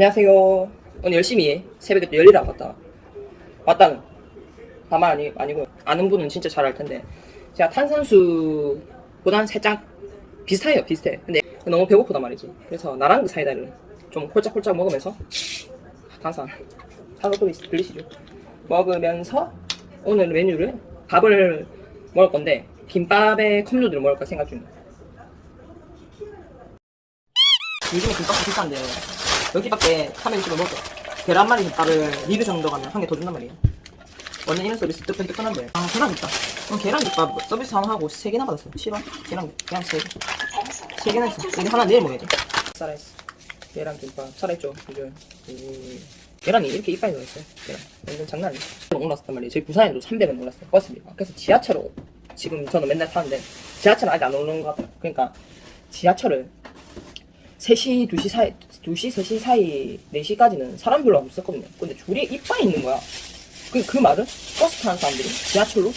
안녕하세요. 오늘 열심히 새벽에 또 열일하고 왔다. 왔다는. 다만 아니, 아니고, 아는 분은 진짜 잘 알 텐데. 제가 탄산수보단 살짝 비슷해요, 비슷해. 근데 너무 배고프단 말이지. 그래서 나랑 그 사이다를 좀 홀짝홀짝 먹으면서 탄산, 탄산 소리 들리시죠? 먹으면서 오늘 메뉴를 밥을 먹을 건데, 김밥에 컵누들을 먹을까 생각 중이에요. 요즘에 김밥도 비싼데 여기밖에 360을 먹어 계란말이 김밥을 리뷰 정도 가면 한 개 더 준단 말이에요. 원래 이런 서비스 뜨끈뜨끈한데 아 계란 김밥 그럼 계란 김밥 서비스 하나 하고 3개나 받았어 7원? 계란 그냥 3개. 3개나 했어. 이거 하나 내일 먹어야지 살아있어. 계란 김밥. 살아있죠? 요즘 음, 계란이 이렇게 이빨이 들어있어요. 계란. 완전 장난 아니에요. 올랐단 말이에요. 저희 부산에도 300원 올랐어요. 버스비가. 그래서 지하철로 지금 저는 맨날 타는데 지하철은 아직 안 오르는 것 같아요. 그러니까 지하철을 3시, 2시 사이, 2시, 3시 사이, 4시까지는 사람 별로 없었거든요. 근데 줄이 이빠이 있는 거야. 그, 그 말은 버스 타는 사람들이 지하철로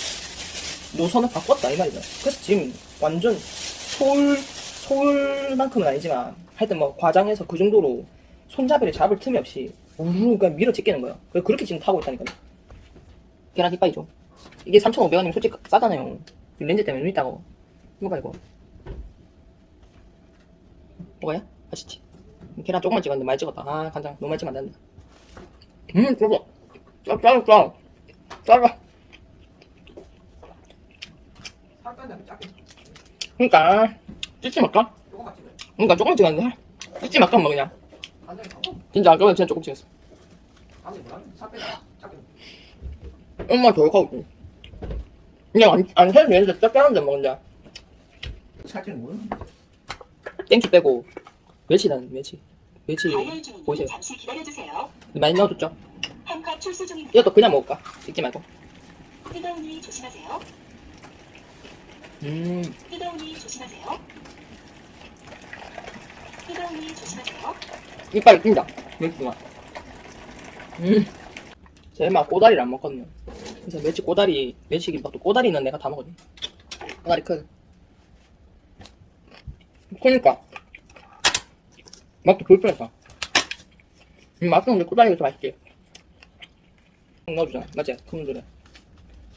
노선을 바꿨다, 이 말이죠. 그래서 지금 완전 서울, 서울만큼은 아니지만 하여튼 뭐 과장해서 그 정도로 손잡이를 잡을 틈이 없이 우르르 그냥 밀어 제끼는 거야. 그래서 그렇게 지금 타고 있다니까요. 계란 이빠이죠. 이게 3,500원이면 솔직히 싸잖아요. 렌즈 때문에 눈 있다고. 이거 봐, 이거. 뭐가요? 맛있지? 계란 조금만 찍었는데 많이 찍었다. 아, 간장 너무 많이 찍으면 안 된다. 음, 저거. 짜, 짜, 짜. 짜가. 그니까, 찢지 말까? 그니까, 조금 찍었는데. 찢지 말까, 뭐, 그냥. 진짜 아까보다 진짜 조금 찍었어. 엄마 있지. 그냥 안, 안 해도 되는데, 짭짤한데, 뭐, 근데. 살찌는 뭐야? 땡큐 빼고, 멸치. 멸치, 다이얼 중이니 보이세요? 잠시 기다려주세요. 많이 넣어줬죠? 한컵 출수 중입니다. 이것도 그냥 먹을까? 찍지 말고. 뜨거우니 조심하세요. 음, 뜨거우니 조심하세요. 뜨거우니 조심하세요. 이빨 낀다. 멸치가. 음. 저 엄마 꼬다리를 안 먹거든요. 그래서 멸치 꼬다리, 멸치 김밥도 꼬다리는 내가 다 먹거든. 꼬다리 큰. 그니까. 맛도 불편했어. 음, 맛은 근데 꼬다리가 더 맛있지. 넣어주잖아. 맞지? 큰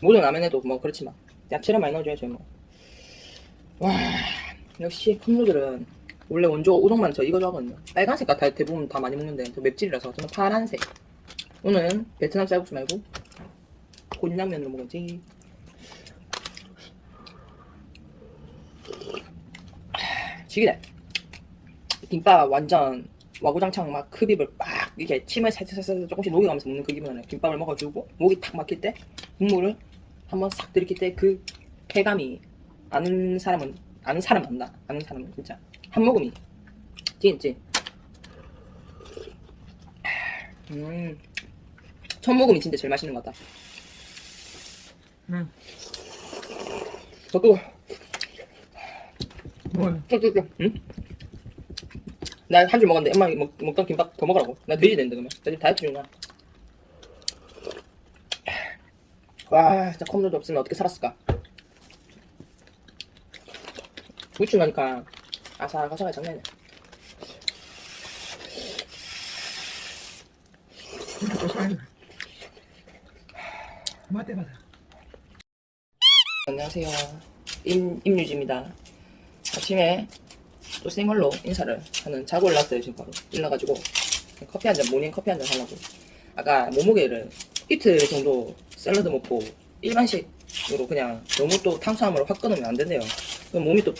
모든 라면에도 뭐 그렇지만. 야채를 많이 넣어줘야지 뭐. 와, 역시 컵누들은 원래 원조 우동만 저 이거 좋아하거든요. 빨간색 같아요. 대부분 다 많이 먹는데 저 맵찔이라서 저는 파란색. 오늘은 베트남 쌀국수 말고 곤약면으로 먹었지. 아, 지기네. 김밥 완전 와구장창 막 흡입을 막 이렇게 침을 살살살살 조금씩 녹여가면서 먹는 그 기분이에요. 김밥을 먹어주고 목이 탁 막힐 때 국물을 한번 싹 들이킬 때 그 쾌감이 아는 사람은 아는 사람 안다. 아는 사람은 진짜 한 모금이 찐찐. 음, 첫 모금이 진짜 제일 맛있는 것 같다. 음. 저도 뭘? 쭉쭉쭉. 응? 나 한 줄 먹었는데 엄마 먹, 먹던 김밥 더 먹으라고. 나 돼지 되는데 그러면. 나 지금 다이어트 중이야. 와, 진짜 컵누들 없으면 어떻게 살았을까? 무추 나니까 아삭아삭하게 장난이야. 맞대 맞아. 안녕하세요. 임, 임유지입니다. 아침에 또 생얼로 인사를 하는 자고 일어났어요, 지금 바로. 일어나가지고 커피 한 잔, 모닝 커피 한잔 하려고. 아까 몸무게를 이틀 정도 샐러드 먹고 일반식으로 그냥 너무 또 탄수화물을 확 끊으면 안 된대요. 그럼 몸이 또,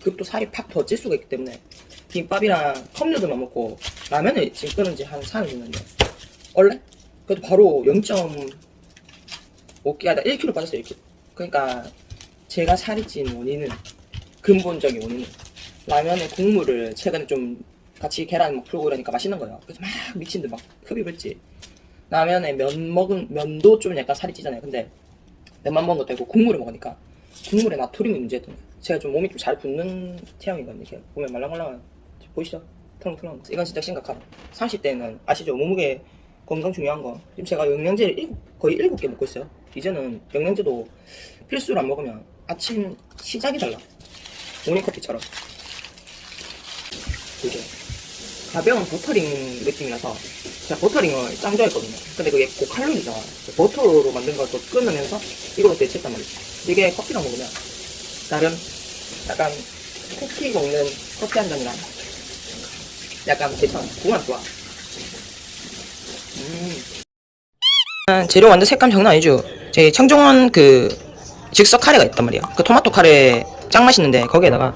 급또 살이 팍 더 찔 수가 있기 때문에 김밥이랑 컵누들만 먹고 라면을 지금 끊은 지한 4일 됐는데 원래? 그래도 바로 0.5kg, 아니 1kg 빠졌어요, 1kg. 그러니까 제가 살이 찐 원인은 근본적인 원인은 라면의 국물을 최근에 좀 같이 계란 막 풀고 이러니까 맛있는 거예요. 그래서 막 미친 듯막 흡입했지. 라면에 면 먹은 면도 좀 약간 살이 찌잖아요. 근데 면만 먹은 것도 아니고 국물을 먹으니까 국물에 나트륨이 문제였던 거예요. 제가 좀 몸이 좀잘 붓는 체형이거든요. 이렇게 보면 말랑말랑한 보이시죠? 털렁털렁. 이건 진짜 심각하다. 30대는 아시죠? 몸무게 건강 중요한 거. 지금 제가 영양제를 일- 거의 7개 먹고 있어요. 이제는 영양제도 필수로 안 먹으면 아침 시작이 달라. 모닝커피처럼. 그죠? 가벼운 버터링 느낌이라서 제가 버터링을 짱 좋아했거든요. 근데 그게 고칼로리잖아. 버터로 만든 걸 또 끊으면서 이걸로 대체했단 말이지. 이게 커피랑 먹으면 나름 약간 쿠키 먹는 커피 한 잔이랑 약간 괜찮아. 궁합 좋아. 음. 재료 완전 색감 장난 아니죠? 제 청정원 그 즉석 카레가 있단 말이야. 그 토마토 카레 짱 맛있는데 거기에다가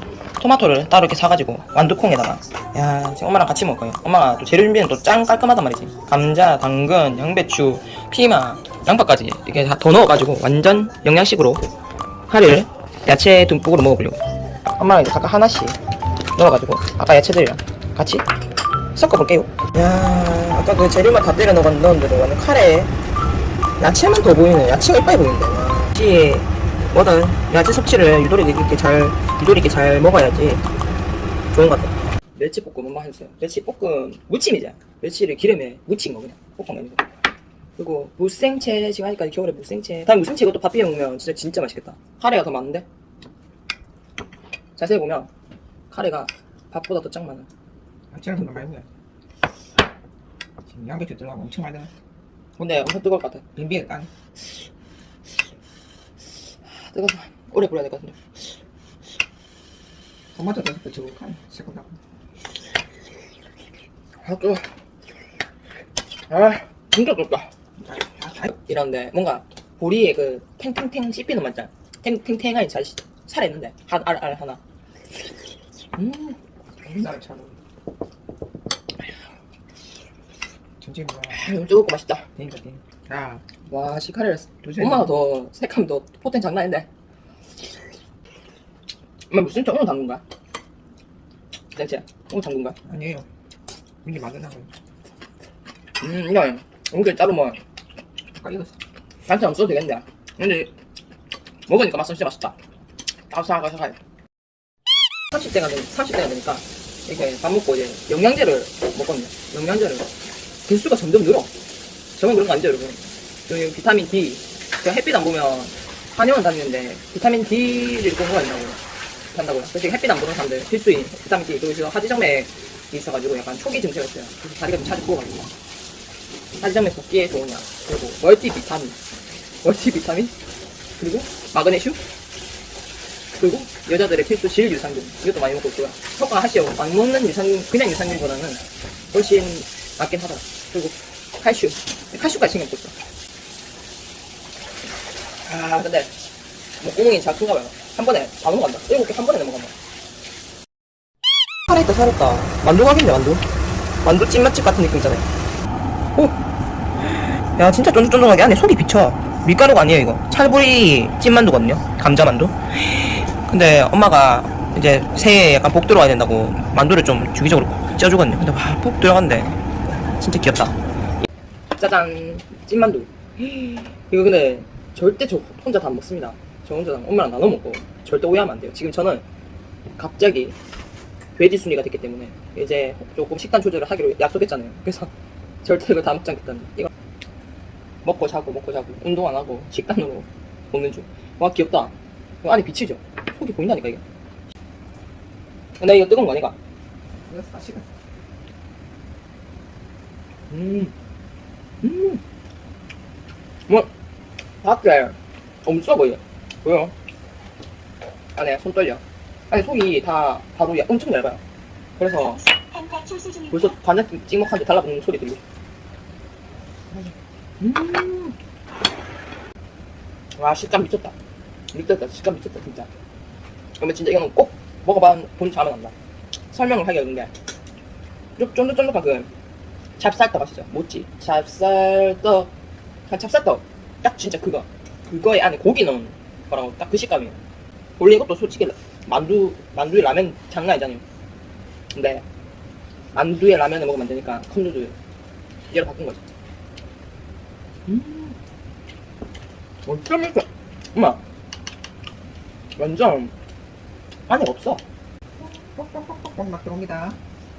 토마토를 따로 이렇게 사가지고 완두콩에다가 야 지금 엄마랑 같이 거예요. 엄마가 또 재료 준비는 또 짱 깔끔하단 말이지. 감자, 당근, 양배추, 피마, 양파까지 이렇게 다 더 넣어가지고 완전 영양식으로 카레를 야채 듬뿍으로 먹어보려고. 엄마랑 이제 각각 하나씩 넣어가지고 아까 야채들이랑 같이 섞어볼게요. 야 아까 그 재료만 다 때려 넣었- 넣었는데도 완전 카레 야채만 더 보이네. 야채가 이빨 보이는데. 혹시 뭐든 야채 섭취를 유도리 있게 잘 유도리 있게 잘 먹어야지 좋은 것 같아. 멸치 볶음 엄마 해주세요. 멸치 볶음 무침이죠. 멸치를 기름에 무친 거 그냥 볶은 거 아니고. 그리고 무생채 지금 하니까 겨울에 무생채. 다음 무생채 이것도 밥 비벼 먹으면 진짜 진짜 맛있겠다. 카레가 더 많은데. 자세히 보면 카레가 밥보다 더 짱 많아. 좀 많이 먹어요. 지금 양배추 들어가면 엄청 많이 들어. 근데 엄청 뜨거울 것 같아. 빈비에 딱 뜨거워서 오래 불어야 같은데. 토마토 다섯 개 저거 새콤하고. 아 뜨거. 아 진짜 뜨겁다. 아, 아, 이런데 뭔가 보리에 그 탱탱탱 씹히는 맛 있잖아. 탱탱탱하니 잘 씹- 살아있는데 한 알 알 하나. 음 우리나라 차로. 전체 뭐야? 음, 뜨겁고 맛있다. 되니까 돼. 아, 와 도저히 엄마가 더 색감 더 포텐 장난 아닌데. 엄마 무슨 오늘 담근 거야? 생채 오늘 담근 거야? 아니에요. 이게 만드나고. 음 이거 이렇게 따로 뭐 아까 이거 반찬 없어도 되겠는데. 근데 먹으니까 맛은 진짜 맛있다. 아삭아삭해. 30대가 되니 30대가 되니까 이렇게 밥 먹고 이제 영양제를 먹거든요. 영양제를 개수가 점점 늘어. 저만 그런 거 아니죠, 여러분? 그 비타민 D. 제가 햇빛 안 보면 한의원 다니는데 비타민 D를 꼭 먹어야 된다고 한다고요. 그래서 햇빛 안 보는 사람들 필수인 비타민 D. 그리고 하지정맥이 있어가지고 약간 초기 증세가 있어요. 그래서 다리가 좀 자주 부어가지고. 하지정맥 복귀에 좋으냐. 그리고 멀티 비타민. 멀티 비타민. 그리고 마그네슘. 그리고 여자들의 필수 질 유산균. 이것도 많이 먹고 있고요. 효과 하시오. 안 먹는 유산균, 그냥 유산균보다는 훨씬 낫긴 하더라. 그리고 칼슘. 칼슘까지 신경 썼어. 아, 근데 목구멍이 잘 큰가 봐요. 한 번에 다 넘어간다. 일곱 개 한 번에 넘어간다. 살아있다, 살았다. 만두 가겠네, 만두. 만두 찐맛집 같은 느낌 있잖아요. 오! 야, 진짜 쫀득쫀득하게 안에 속이 비쳐. 밀가루가 아니에요, 이거. 찰보리 찐만두거든요. 감자만두. 근데 엄마가 이제 새해에 약간 복 들어와야 된다고 만두를 좀 주기적으로 쪄주거든요. 근데 와, 복 들어간대. 진짜 귀엽다. 짜잔, 찐만두. 이거 근데 절대 저 혼자 다 안 먹습니다. 저 혼자 다 엄마랑 나눠 먹고 절대 오해하면 안 돼요. 지금 저는 갑자기 돼지 순위가 됐기 때문에 이제 조금 식단 조절을 하기로 약속했잖아요. 그래서 절대 이거 다 먹지 않겠다는 이거 먹고 자고 먹고 자고 운동 안 하고 식단으로 먹는 중. 와 귀엽다. 이거 안에 비치죠? 속이 보인다니까 이게. 근데 이거 뜨거운 거 아니가? 이거 사실은 음, 음, 뭐 밖에 엄청 보여. 보여? 안에 손 떨려. 아니 속이 다 바로 야- 엄청 얇아요. 그래서. 벌써 관절 찍먹한데 달라붙는 소리 들리고. 음. 와 식감 미쳤다. 미쳤다. 식감 미쳤다 진짜. 근데 진짜 이거는 꼭 먹어봐 본 자면 안다. 설명을 하기가 근데 좀 쫀득쫀득한 그 찹쌀떡 아시죠? 뭐지? 찹쌀떡. 그냥 찹쌀떡. 딱 진짜 그거. 그거에 안에 고기 넣은 거라고 딱 그 식감이에요. 원래 이것도 솔직히 만두 만두에 라면 장난 아니잖아요. 근데 만두에 라면을 먹으면 안 되니까 컵누들 얘로 바꾼 거지. 음, 완전 맛있어. 엄마, 완전 안에 없어. 뻑뻑뻑뻑 막 들어옵니다.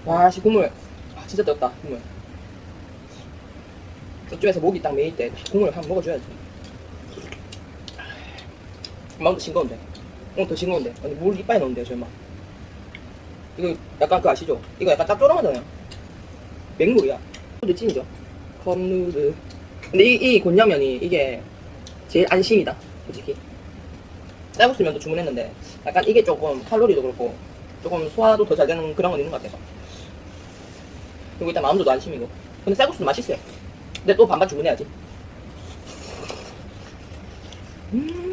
와, 씨 국물. 아, 진짜 뜨겁다 국물. 이쪽에서 목이 딱 메일 때 국물 한번 먹어줘야지. 마음도 싱거운데. 오늘 더 싱거운데. 아니 물 이빨에 넣는데요, 저 엄마. 이거 약간 그 아시죠? 이거 약간 짭조름하잖아요. 맹물이야. 근데 찐이죠. 컵누드. 근데 이, 이 곤야면이 이게 제일 안심이다. 솔직히. 쌀국수 면도 주문했는데 약간 이게 조금 칼로리도 그렇고 조금 소화도 더 잘 되는 그런 건 있는 것 같아서. 그리고 일단 마음도 안심이고. 근데 쌀국수도 맛있어요. 근데 또 반반 주문해야지. 음.